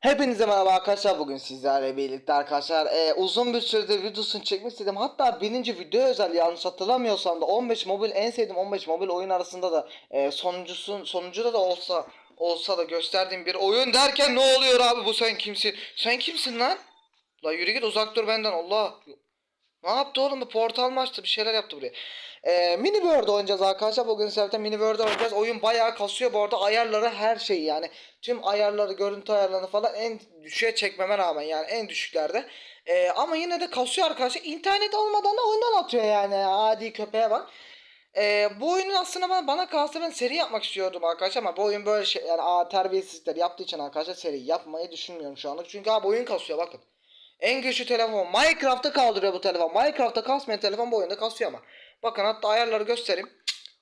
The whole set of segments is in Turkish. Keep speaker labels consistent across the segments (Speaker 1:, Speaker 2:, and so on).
Speaker 1: Hepinize merhaba arkadaşlar bugün sizlerle birlikte arkadaşlar e, uzun bir süredir videosunu çekmek istedim. Hatta birinci video özel yanlış hatırlamıyorsam da 15 mobil en sevdiğim 15 mobil oyun arasında da e, sonuncusun sonuncuda da olsa olsa da gösterdiğim bir oyun derken ne oluyor abi bu? Sen kimsin? Sen kimsin lan? La yürü git uzak dur benden Allah! Ne yaptı oğlum bu? Portal mı açtı? Bir şeyler yaptı buraya ee, mini World oynayacağız arkadaşlar. Bugün sizlerle mini World oynayacağız. Oyun bayağı kasıyor bu arada. Ayarları her şey yani. Tüm ayarları, görüntü ayarlarını falan en düşüğe çekmeme rağmen yani en düşüklerde. Ee, ama yine de kasıyor arkadaşlar. İnternet olmadan da oyundan atıyor yani. Adi köpeğe bak. Ee, bu oyunun aslında bana, bana kalsa ben seri yapmak istiyordum arkadaşlar ama bu oyun böyle şey yani aa, terbiyesizlikler yaptığı için arkadaşlar seri yapmayı düşünmüyorum şu anlık. Çünkü abi oyun kasıyor bakın. En güçlü telefon. Minecraft'ta kaldırıyor bu telefon. Minecraft'ta kasmayan telefon bu oyunda kasıyor ama. Bakın hatta ayarları göstereyim.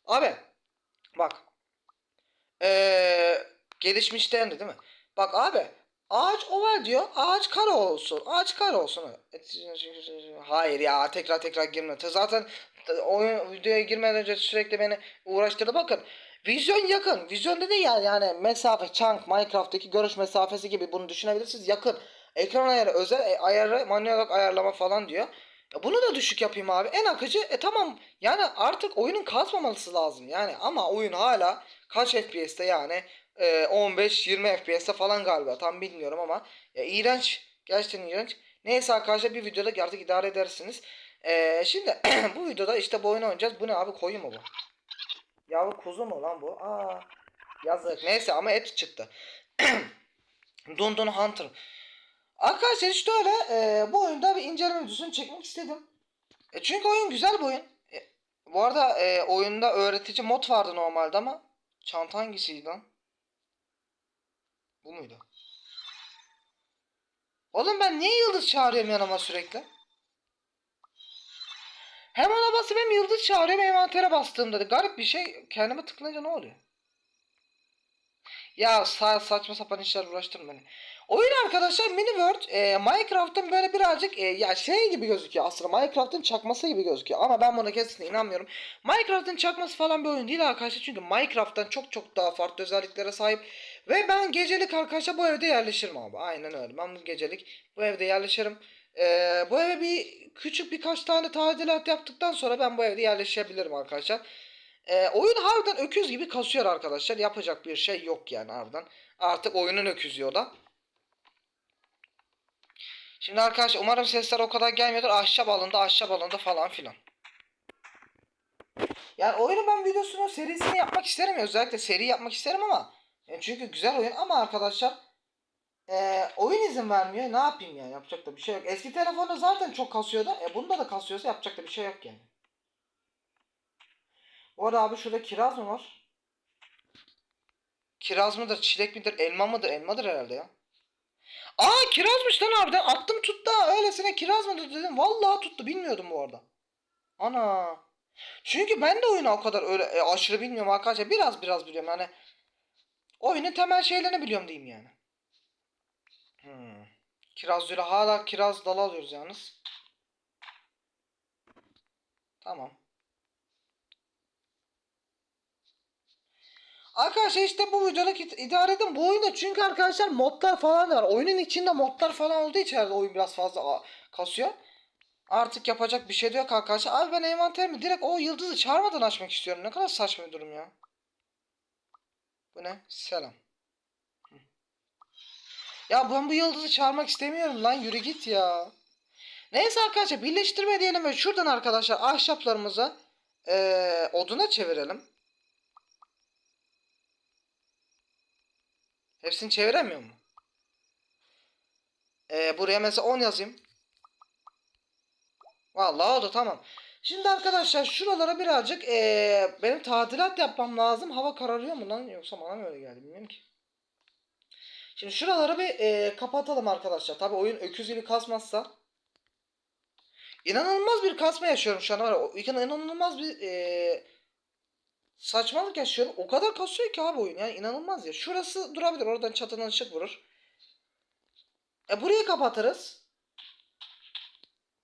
Speaker 1: Abi. Bak. Ee, gelişmişlendi değil mi? Bak abi. Ağaç oval diyor. Ağaç kare olsun. Ağaç kare olsun. Hayır ya tekrar tekrar girme. Zaten oyun videoya girmeden önce sürekli beni uğraştırdı. Bakın. Vizyon yakın. Vizyon dedi ya yani mesafe chunk Minecraft'taki görüş mesafesi gibi bunu düşünebilirsiniz. Yakın. Ekran ayarı özel e, ayarı manuel ayarlama falan diyor. Ya bunu da düşük yapayım abi. En akıcı. E tamam. Yani artık oyunun kasmaması lazım. Yani ama oyun hala kaç FPS'te yani e, 15-20 FPS'te falan galiba. Tam bilmiyorum ama ya iğrenç. Gerçekten iğrenç. Neyse arkadaşlar bir videoda artık idare edersiniz. E, şimdi bu videoda işte bu oyunu oynayacağız. Bu ne abi koyu mu bu? Yavru kuzu mu lan bu? Aa yazık. Neyse ama et çıktı. Dun Dun Hunter. Arkadaşlar işte öyle e, bu oyunda bir inceleme videosunu çekmek istedim. E, çünkü oyun güzel bir oyun. E, bu arada e, oyunda öğretici mod vardı normalde ama çanta hangisiydi lan? Bu muydu? Oğlum ben niye yıldız çağırıyorum yanıma sürekli? Hem ona basıp hem yıldız çağırıyorum envantere bastığımda da garip bir şey kendime tıklayınca ne oluyor? Ya sa saçma sapan işler uğraştırma beni. Oyun arkadaşlar Mini World e, Minecraft'ın böyle birazcık e, ya şey gibi gözüküyor aslında Minecraft'ın çakması gibi gözüküyor ama ben buna kesin inanmıyorum. Minecraft'ın çakması falan bir oyun değil arkadaşlar çünkü Minecraft'tan çok çok daha farklı özelliklere sahip ve ben gecelik arkadaşlar bu evde yerleşirim abi aynen öyle ben bu gecelik bu evde yerleşirim. E, bu eve bir küçük birkaç tane tadilat yaptıktan sonra ben bu evde yerleşebilirim arkadaşlar. E, oyun harbiden öküz gibi kasıyor arkadaşlar yapacak bir şey yok yani harbiden artık oyunun öküzü o da. Şimdi arkadaşlar umarım sesler o kadar gelmiyordur. Ahşap alındı, ahşap alındı falan filan. Yani oyunu ben videosunu serisini yapmak isterim. Özellikle seri yapmak isterim ama. Yani çünkü güzel oyun ama arkadaşlar e, oyun izin vermiyor. Ne yapayım yani yapacak da bir şey yok. Eski telefonda zaten çok kasıyordu. E bunda da kasıyorsa yapacak da bir şey yok yani. Bu arada abi şurada kiraz mı var? Kiraz mıdır, çilek midir, elma mıdır? Elmadır herhalde ya. Aa kirazmış lan harbiden. Attım tuttu. Öylesine kiraz mı dedim. Vallahi tuttu. Bilmiyordum bu arada. Ana. Çünkü ben de oyunu o kadar öyle e, aşırı bilmiyorum arkadaşlar. Biraz biraz biliyorum yani. Oyunun temel şeylerini biliyorum diyeyim yani. Hmm. Kiraz öyle hala kiraz dalı alıyoruz yalnız. Tamam. Arkadaşlar işte bu videoluk idare edin. Bu oyunda çünkü arkadaşlar modlar falan var. Oyunun içinde modlar falan olduğu için oyun biraz fazla kasıyor. Artık yapacak bir şey de yok arkadaşlar. Abi ben envanterimi direkt o yıldızı çağırmadan açmak istiyorum. Ne kadar saçma bir durum ya. Bu ne? Selam. Ya ben bu yıldızı çağırmak istemiyorum lan. Yürü git ya. Neyse arkadaşlar birleştirme diyelim ve şuradan arkadaşlar ahşaplarımızı ee, oduna çevirelim. Hepsini çeviremiyor mu? Ee, buraya mesela 10 yazayım. Vallahi oldu tamam. Şimdi arkadaşlar şuralara birazcık ee, benim tadilat yapmam lazım. Hava kararıyor mu lan yoksa bana mı öyle geldi bilmiyorum ki. Şimdi şuraları bir ee, kapatalım arkadaşlar. Tabi oyun öküz gibi kasmazsa. İnanılmaz bir kasma yaşıyorum şu an var. İnanılmaz bir ee, saçmalık yaşıyorum. O kadar kasıyor ki abi oyun. Yani inanılmaz ya. Şurası durabilir. Oradan çatından ışık vurur. E burayı kapatırız.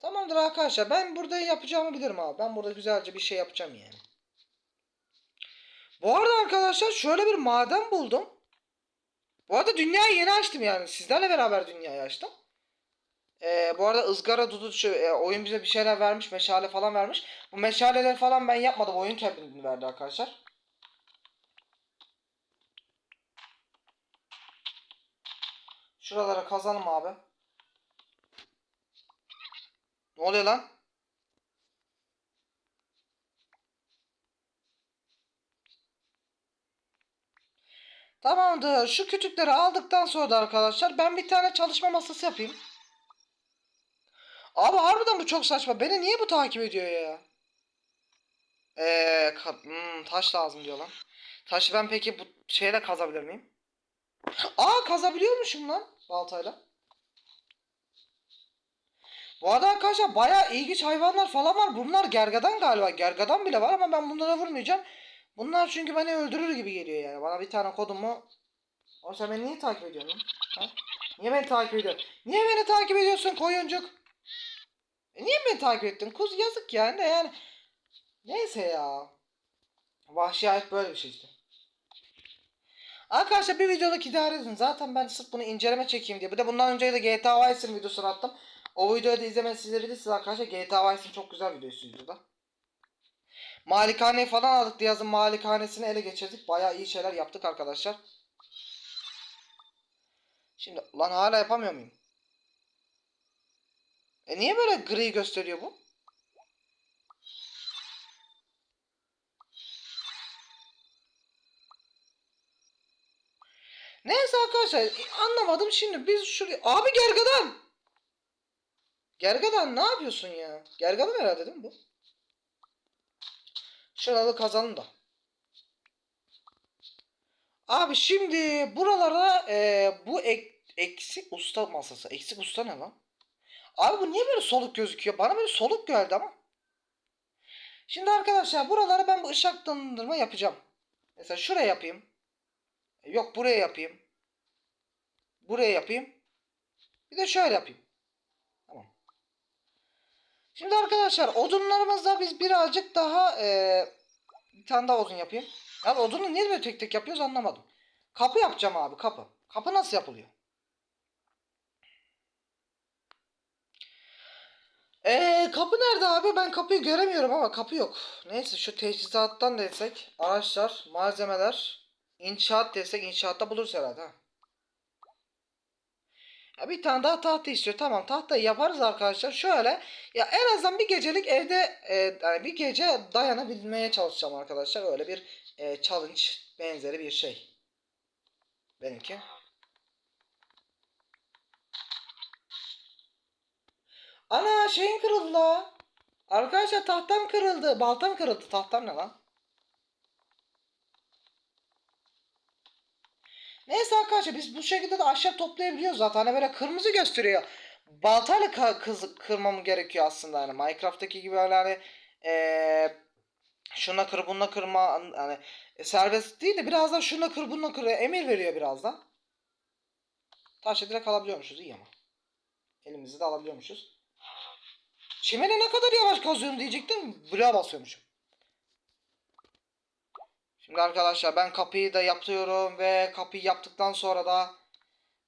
Speaker 1: Tamamdır arkadaşlar. Ben burada yapacağımı bilirim abi. Ben burada güzelce bir şey yapacağım yani. Bu arada arkadaşlar şöyle bir maden buldum. Bu arada dünyayı yeni açtım yani. Sizlerle beraber dünyayı açtım. Ee, bu arada ızgara dudu şu, e, oyun bize bir şeyler vermiş. Meşale falan vermiş. Bu meşaleleri falan ben yapmadım. Oyun kendini verdi arkadaşlar. Şuralara kazalım abi. Ne oluyor lan? Tamamdır. Şu kütükleri aldıktan sonra da arkadaşlar ben bir tane çalışma masası yapayım. Abi harbiden bu çok saçma. Beni niye bu takip ediyor ya? Eee hmm, taş lazım diyor lan. Taşı ben peki bu şeyle kazabilir miyim? Aa kazabiliyormuşum lan baltayla. Bu arada arkadaşlar bayağı ilginç hayvanlar falan var. Bunlar gergadan galiba. Gergadan bile var ama ben bunlara vurmayacağım. Bunlar çünkü beni öldürür gibi geliyor yani. Bana bir tane kodumu... O sen beni niye takip ediyorsun? Ha? Niye beni takip ediyorsun? Niye beni takip ediyorsun koyuncuk? E niye beni takip ettin? Kuz yazık yani de yani. Neyse ya. Vahşi hayat böyle bir şey işte. Arkadaşlar bir videoluk idare edin. Zaten ben sırf bunu inceleme çekeyim diye. Bir de bundan önce de GTA Vice'ın videosunu attım. O videoyu da bilirsiniz arkadaşlar. GTA Vice'ın çok güzel videosuydu da. Malikaneyi falan aldık Diyaz'ın malikanesini ele geçirdik. Bayağı iyi şeyler yaptık arkadaşlar. Şimdi lan hala yapamıyor muyum? E niye böyle gri gösteriyor bu? Neyse arkadaşlar anlamadım şimdi biz şuraya... Abi Gergadan! Gergadan ne yapıyorsun ya? Gergadan herhalde değil mi bu? Şuralı kazanın da. Abi şimdi buralara e, bu ek, eksik usta masası. Eksik usta ne lan? Abi bu niye böyle soluk gözüküyor? Bana böyle soluk geldi ama. Şimdi arkadaşlar buralara ben bu ışıklandırma yapacağım. Mesela şuraya yapayım. Yok buraya yapayım. Buraya yapayım. Bir de şöyle yapayım. Tamam. Şimdi arkadaşlar odunlarımızda biz birazcık daha eee bir tane daha odun yapayım. Ya odunu niye böyle tek tek yapıyoruz anlamadım. Kapı yapacağım abi kapı. Kapı nasıl yapılıyor? Eee kapı nerede abi? Ben kapıyı göremiyorum ama kapı yok. Neyse şu teçhizattan desek araçlar, malzemeler, inşaat desek inşaatta buluruz herhalde. Ha. Ya bir tane daha tahta istiyor. Tamam tahtayı yaparız arkadaşlar. Şöyle ya en azından bir gecelik evde e, yani bir gece dayanabilmeye çalışacağım arkadaşlar. Öyle bir e, challenge benzeri bir şey. Benimki. Ana şeyin kırıldı la. Arkadaşlar tahtam kırıldı. Baltam kırıldı. Tahtam ne lan? Neyse arkadaşlar biz bu şekilde de ahşap toplayabiliyoruz zaten. Hani böyle kırmızı gösteriyor. Baltayla ka- kız kırmam gerekiyor aslında hani Minecraft'taki gibi öyle hani eee şuna kır bununla kırma hani e, serbest değil de biraz da şuna kır bununla kır emir veriyor biraz da. Taşı direkt alabiliyormuşuz iyi ama. Elimizi de alabiliyormuşuz. Çimene ne kadar yavaş kazıyorum diyecektim. Bloğa basıyormuşum. Şimdi arkadaşlar ben kapıyı da yapıyorum ve kapıyı yaptıktan sonra da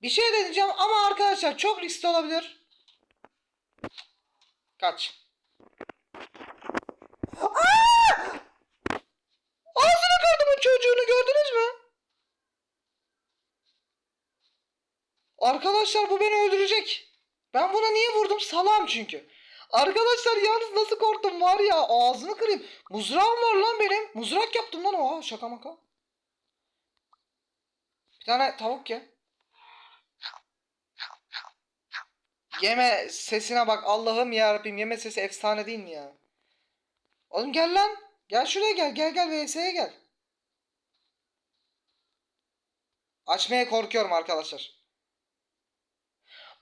Speaker 1: bir şey deneyeceğim ama arkadaşlar çok riskli olabilir. Kaç. Aa! Ağzını kırdım çocuğunu gördünüz mü? Arkadaşlar bu beni öldürecek. Ben buna niye vurdum? Salam çünkü. Arkadaşlar yalnız nasıl korktum var ya ağzını kırayım. Mızrağım var lan benim. Mızrak yaptım lan o. Şaka maka. Bir tane tavuk ye. Yeme sesine bak Allah'ım ya Rabbim yeme sesi efsane değil mi ya? Oğlum gel lan. Gel şuraya gel. Gel gel VS'ye gel. Açmaya korkuyorum arkadaşlar.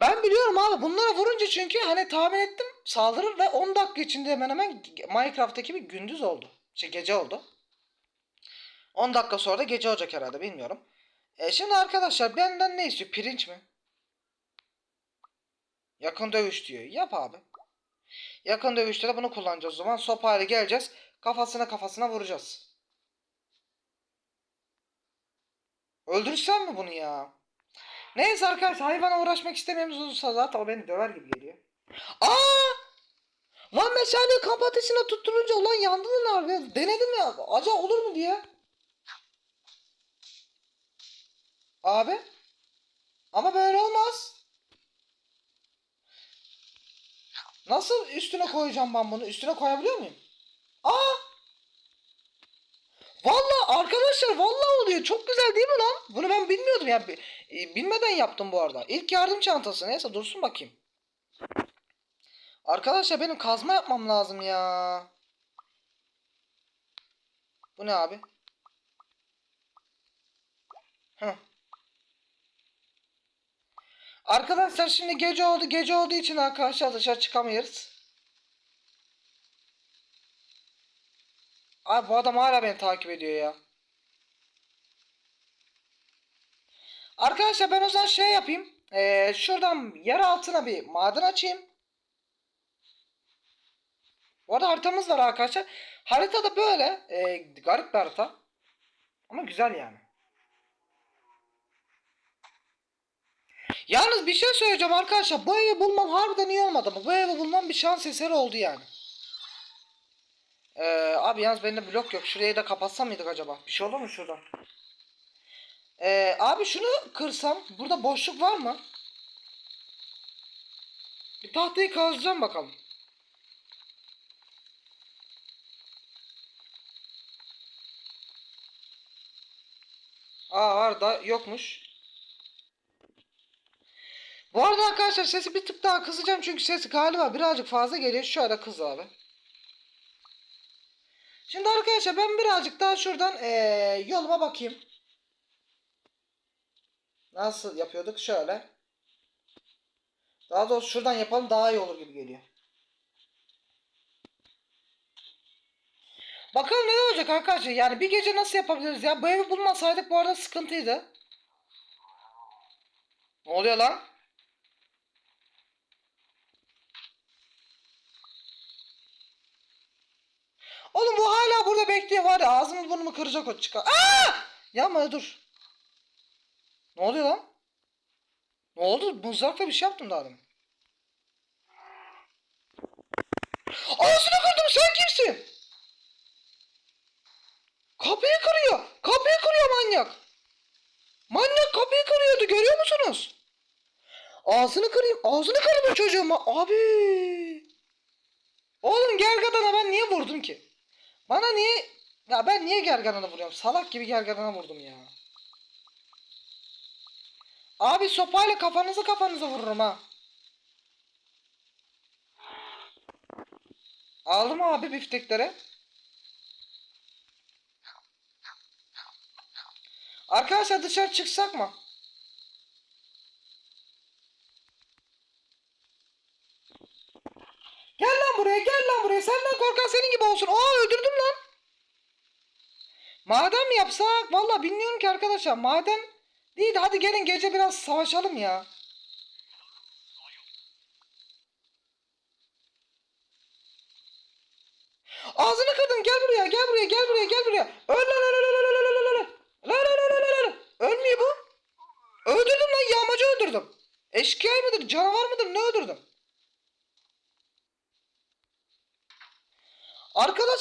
Speaker 1: Ben biliyorum abi bunlara vurunca çünkü hani tahmin ettim saldırır ve 10 dakika içinde hemen hemen Minecraft'taki bir gündüz oldu. Şey gece oldu. 10 dakika sonra da gece olacak herhalde bilmiyorum. E şimdi arkadaşlar benden ne istiyor? Pirinç mi? Yakın dövüş diyor. Yap abi. Yakın dövüşte de bunu kullanacağız o zaman. Sopayla geleceğiz. Kafasına kafasına vuracağız. Öldürsem mi bunu ya? Neyse arkadaşlar hayvana uğraşmak istemiyoruz olursa zaten o beni döver gibi geliyor. Aa! Lan meşaleyi kamp ateşine tutturunca ulan yandın abi. Denedim ya. Acaba olur mu diye. Abi. Ama böyle olmaz. Nasıl üstüne koyacağım ben bunu? Üstüne koyabiliyor muyum? Aa! Vallahi arkadaşlar vallahi oluyor. Çok güzel değil mi lan? Bunu ben bilmiyordum ya. E, Bilmeden yaptım bu arada. İlk yardım çantası. Neyse dursun bakayım. Arkadaşlar benim kazma yapmam lazım ya. Bu ne abi? Heh. Arkadaşlar şimdi gece oldu. Gece olduğu için arkadaşlar dışarı çıkamıyoruz. Abi bu adam hala beni takip ediyor ya. Arkadaşlar ben o zaman şey yapayım. Ee, şuradan yer altına bir maden açayım. Bu arada haritamız var arkadaşlar. Harita da böyle. ee, garip bir harita. Ama güzel yani. Yalnız bir şey söyleyeceğim arkadaşlar. Bu evi bulmam harbiden iyi olmadı mı? Bu evi bulmam bir şans eseri oldu yani. Ee, abi yalnız bende blok yok. Şurayı da kapatsam mıydık acaba? Bir şey olur mu şuradan? Ee, abi şunu kırsam. Burada boşluk var mı? Bir tahtayı kazacağım bakalım. Aa var da yokmuş. Bu arada arkadaşlar sesi bir tık daha kısacağım çünkü sesi galiba birazcık fazla geliyor. Şöyle kız abi. Şimdi arkadaşlar ben birazcık daha şuradan eee, yoluma bakayım. Nasıl yapıyorduk? Şöyle. Daha doğrusu şuradan yapalım daha iyi olur gibi geliyor. Bakalım ne olacak arkadaşlar. Yani bir gece nasıl yapabiliriz ya? Bu evi bulmasaydık bu arada sıkıntıydı. Ne oluyor lan? Oğlum bu hala burada bekliyor var ya ağzımı burnumu kıracak o çıkar. Aa! Yapma dur. Ne oluyor lan? Ne oldu? Mızrakla bir şey yaptım daha demin. Ağzını kırdım sen kimsin? Kapıyı kırıyor. Kapıyı kırıyor manyak. Manyak kapıyı kırıyordu görüyor musunuz? Ağzını kırayım. Ağzını kırdı çocuğuma. Abi. Oğlum gergadana ben niye vurdum ki? Bana niye... Ya ben niye gergadana vuruyorum? Salak gibi gergadana vurdum ya. Abi sopayla kafanızı kafanıza vururum ha. Aldım abi biftekleri. Arkadaşlar dışarı çıksak mı? lan buraya gel lan buraya. Sen Senden korkan senin gibi olsun. Aa öldürdüm lan. Madem yapsak valla bilmiyorum ki arkadaşlar. Madem değil de hadi gelin gece biraz savaşalım ya. Ağzını kırdım gel buraya gel buraya gel buraya gel buraya. Öl lan öl öl öl öl öl öl öl. Lan öl öl öl öl. Ölmüyor bu. Öldürdüm lan yağmacı öldürdüm. Eşkıya mıdır canavar mıdır ne öldürdüm.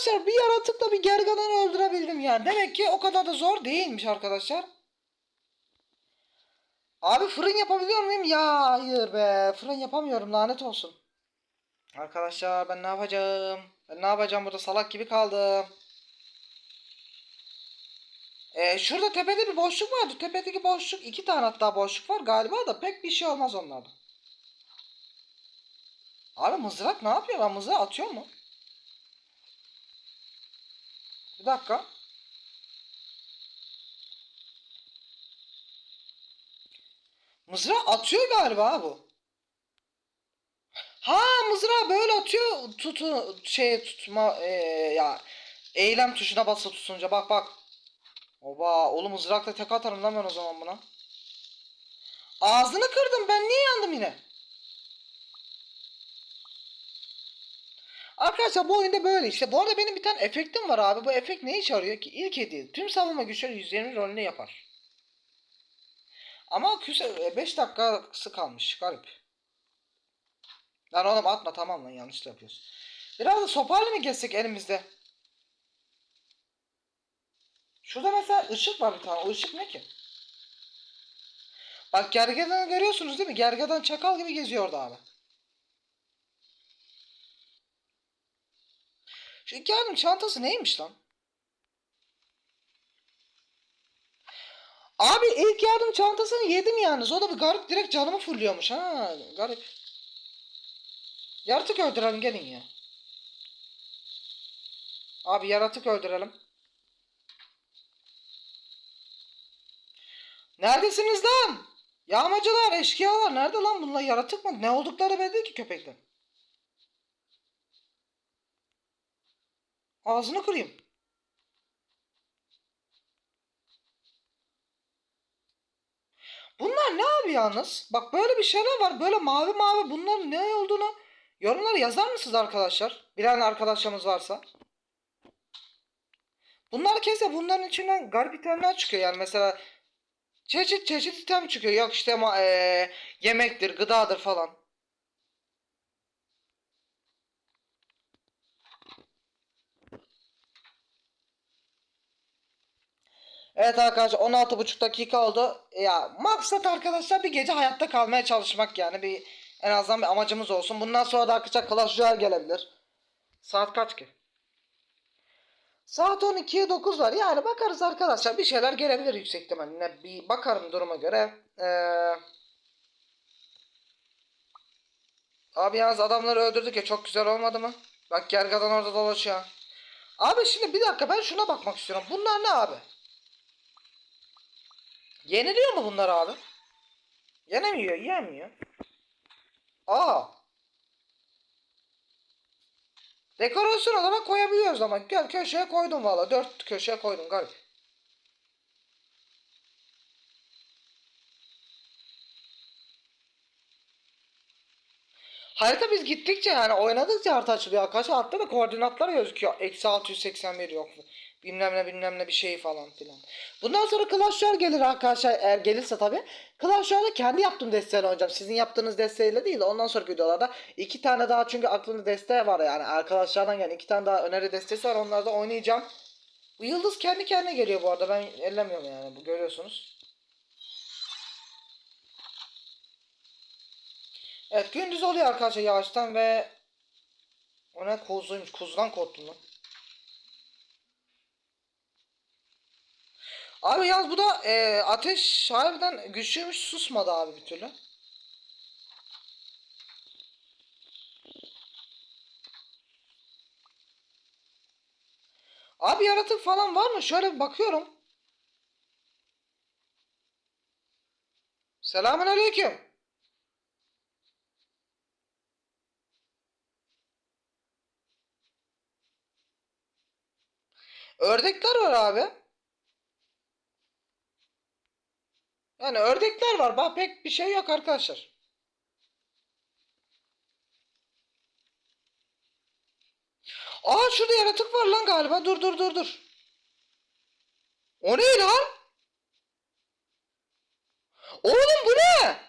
Speaker 1: Arkadaşlar bir yaratıkla bir gergedanı öldürebildim yani. Demek ki o kadar da zor değilmiş arkadaşlar. Abi fırın yapabiliyor muyum? Ya hayır be. Fırın yapamıyorum lanet olsun. Arkadaşlar ben ne yapacağım? Ben ne yapacağım burada salak gibi kaldım. Ee, şurada tepede bir boşluk vardı. Tepedeki boşluk iki tane hatta boşluk var galiba da pek bir şey olmaz onlardan. Abi mızrak ne yapıyor? Ben mızrağı atıyor mu? Bir dakika. Mızrağı atıyor galiba bu. Ha mızrağı böyle atıyor tutu şey tutma ee, ya eylem tuşuna basılı tutunca bak bak. Oba oğlum mızrakla tek atarım lan ben o zaman buna. Ağzını kırdım ben niye yandım yine? Arkadaşlar bu oyunda böyle işte. Bu arada benim bir tane efektim var abi. Bu efekt ne işe yarıyor ki? İlk hediye. Tüm savunma güçleri 120 rolünü yapar. Ama küse 5 dakikası kalmış. Garip. Lan oğlum atma tamam lan yanlış yapıyorsun. Biraz da sopayla mı geçsek elimizde? Şurada mesela ışık var bir tane. O ışık ne ki? Bak gergedanı görüyorsunuz değil mi? Gergedan çakal gibi geziyor orada abi. Şu iki yardım çantası neymiş lan? Abi ilk yardım çantasını yedim yalnız. O da bir garip direkt canımı fulluyormuş. Ha garip. Yaratık öldürelim gelin ya. Abi yaratık öldürelim. Neredesiniz lan? Yağmacılar, eşkıyalar nerede lan bunlar? Yaratık mı? Ne oldukları belli ki köpekten. Ağzını kırayım. Bunlar ne abi yalnız? Bak böyle bir şeyler var. Böyle mavi mavi bunların ne olduğunu yorumlara yazar mısınız arkadaşlar? Bilen arkadaşlarımız varsa. Bunlar kese bunların içinden garip itemler çıkıyor. Yani mesela çeşit çeşit item çıkıyor. Yok işte ma- eee, yemektir, gıdadır falan. Evet arkadaşlar 16,5 dakika oldu. Ya maksat arkadaşlar bir gece hayatta kalmaya çalışmak yani bir en azından bir amacımız olsun. Bundan sonra da arkadaşlar Clash Royale gelebilir. Saat kaç ki? Saat 12'ye 9 var. Yani bakarız arkadaşlar bir şeyler gelebilir yüksek ihtimalle. Bir bakarım duruma göre. Ee... Abi yalnız adamları öldürdük ya çok güzel olmadı mı? Bak gergadan orada dolaşıyor. Abi şimdi bir dakika ben şuna bakmak istiyorum. Bunlar ne abi? Yeniliyor mu bunlar abi? Yenemiyor, yemiyor. Aa. Dekorasyon olarak koyabiliyoruz ama gel köşeye koydum valla. Dört köşeye koydum garip. Harita biz gittikçe yani oynadıkça harita açılıyor arkadaşlar. Hatta da koordinatlar gözüküyor. Eksi 681 yok. Bilmem ne bilmem ne bir şey falan filan. Bundan sonra Clash Royale gelir arkadaşlar eğer gelirse tabi. Clash Royale'da kendi yaptığım desteğiyle oynayacağım. Sizin yaptığınız desteğiyle değil de ondan sonraki videolarda iki tane daha çünkü aklımda desteği var yani arkadaşlardan gelen iki tane daha öneri desteği var onlarda oynayacağım. Bu yıldız kendi kendine geliyor bu arada ben ellemiyorum yani bu görüyorsunuz. Evet gündüz oluyor arkadaşlar yavaştan ve o ne kuzuymuş kuzudan korktum lan. Abi yalnız bu da e, ateş harbiden güçlüymüş susmadı abi bir türlü. Abi yaratık falan var mı? Şöyle bir bakıyorum. Selamünaleyküm. Ördekler var abi. Yani ördekler var. Bak pek bir şey yok arkadaşlar. Aa şurada yaratık var lan galiba. Dur dur dur dur. O ne lan? Oğlum bu ne?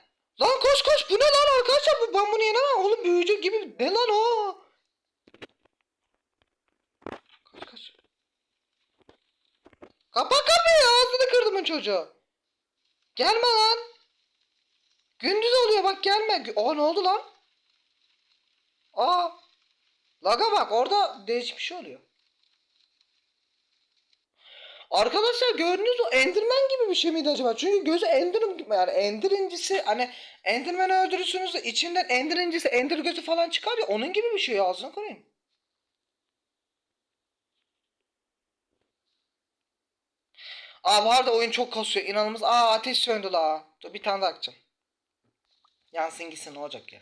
Speaker 1: Lan koş koş bu ne lan arkadaşlar? Bu, ben bunu yenemem. Oğlum büyücü gibi. Ne lan o? Kaç kaç. Kapat kapıyı ağzını kırdım çocuğu. Gelme lan. Gündüz oluyor bak gelme. Aa ne oldu lan? Aa. Laga bak orada değişik bir şey oluyor. Arkadaşlar gördünüz mü? Enderman gibi bir şey miydi acaba? Çünkü gözü gibi yani Ender incisi hani Enderman'ı öldürürsünüz de içinden Ender incisi Ender gözü falan çıkar ya onun gibi bir şey ağzına koyayım. Aa var da oyun çok kasıyor inanılmaz. Aa ateş söndü la. Dur bir tane daha açacağım. Yansın gitsin ne olacak ya.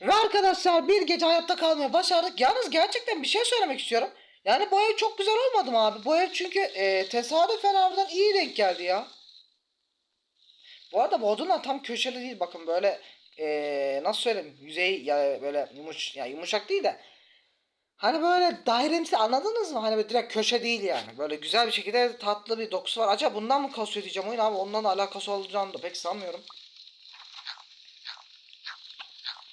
Speaker 1: Ve arkadaşlar bir gece hayatta kalmaya başardık. Yalnız gerçekten bir şey söylemek istiyorum. Yani bu ev çok güzel olmadı mı abi? Bu ev çünkü e, tesadüfen harbiden iyi denk geldi ya. Bu arada odunlar tam köşeli değil bakın böyle e, nasıl söyleyeyim yüzey ya böyle yumuş ya yumuşak değil de Hani böyle dairemsi anladınız mı? Hani böyle direkt köşe değil yani. Böyle güzel bir şekilde tatlı bir dokusu var. Acaba bundan mı kasıyor diyeceğim oyun abi. Ondan da alakası olacağını da pek sanmıyorum.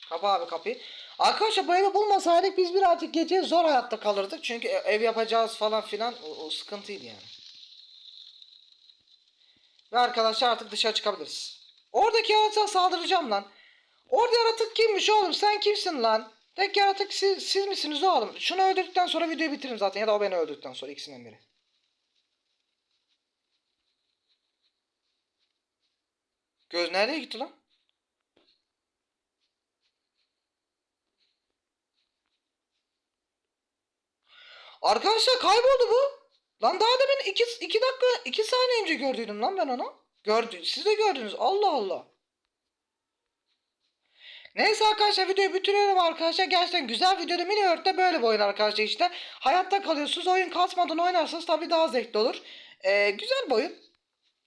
Speaker 1: Kapa abi kapıyı. Arkadaşlar bu evi bulmasaydık biz birazcık gece zor hayatta kalırdık. Çünkü e- ev yapacağız falan filan o, o sıkıntıydı yani. Ve arkadaşlar artık dışarı çıkabiliriz. Oradaki yaratığa saldıracağım lan. Orada yaratık kimmiş oğlum? Sen kimsin lan? Tek yaratık siz, siz misiniz oğlum? Şunu öldürdükten sonra videoyu bitiririm zaten ya da o beni öldürdükten sonra ikisinden biri. Göz nereye gitti lan? Arkadaşlar kayboldu bu. Lan daha demin 2 2 dakika 2 saniye önce gördüydüm lan ben onu. Gördü. Siz de gördünüz. Allah Allah. Neyse arkadaşlar videoyu bitiriyorum arkadaşlar. Gerçekten güzel videoda mini Earth'te böyle bir oyun arkadaşlar işte. Hayatta kalıyorsunuz. Oyun kasmadan oynarsanız tabii daha zevkli olur. Ee, güzel bir oyun.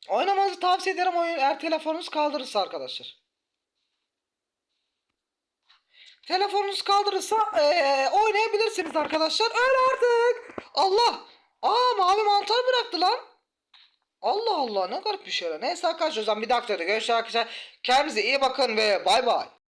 Speaker 1: Oynamanızı tavsiye ederim oyun eğer telefonunuz kaldırırsa arkadaşlar. Telefonunuz kaldırırsa ee, oynayabilirsiniz arkadaşlar. Öyle artık. Allah. Aa mavi mantar bıraktı lan. Allah Allah ne garip bir şey. Neyse arkadaşlar o zaman bir dakika görüşürüz arkadaşlar. Kendinize iyi bakın ve bay bay.